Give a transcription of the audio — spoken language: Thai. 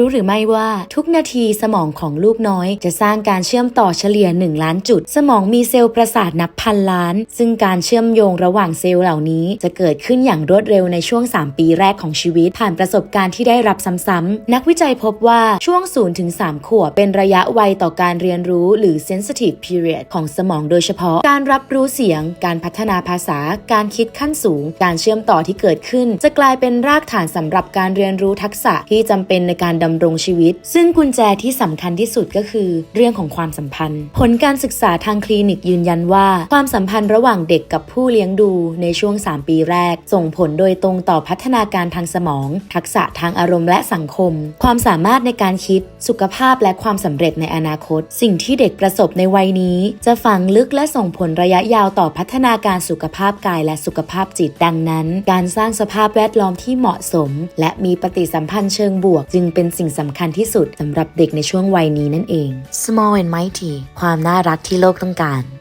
รู้หรือไม่ว่าทุกนาทีสมองของลูกน้อย จะสร้างการเชื่อมต่อเฉลี่ย 1 ล้านจุด สมองมีเซลล์ประสาทนับพันล้าน ซึ่งการเชื่อมโยงระหว่างเซลล์เหล่านี้ จะเกิดขึ้นอย่างรวดเร็วในช่วง 3 ปีแรกของชีวิต ผ่านประสบการณ์ที่ได้รับซ้ำๆนักวิจัยพบว่าช่วง0ถึง3ขวบเป็นระยะวัยต่อการเรียนรู้ หรือ sensitive period ของสมองโดยเฉพาะ การรับรู้เสียง การพัฒนาภาษา การคิดขั้นสูง การเชื่อมต่อที่เกิดขึ้น จะกลายเป็นรากฐานสำหรับการเรียนรู้ทักษะที่จำเป็นในการดำรงชีวิต ซึ่งกุญแจที่สำคัญที่สุดก็คือ เรื่องของความสัมพันธ์ ผลการศึกษาทางคลินิกยืนยันว่า ความสัมพันธ์ระหว่างเด็กกับผู้เลี้ยงดูในช่วง 3 ปีแรก ส่งผลโดยตรงต่อพัฒนาการทางสมอง ทักษะทางอารมณ์และสังคม ความสามารถในการคิด สุขภาพและความสำเร็จในอนาคต สิ่งที่เด็กประสบในวัยนี้ จะฝังลึกและส่งผลระยะยาวต่อพัฒนาการสุขภาพกายและสุขภาพจิตดังนั้น การสร้างสภาพแวดล้อมที่เหมาะสม และมีปฏิสัมพันธ์เชิงบวก จึงเป็นสิ่งสำคัญที่สุดสำหรับเด็กในช่วงวัยนี้นั่นเอง Small and Mighty ความน่ารักที่โลกต้องการ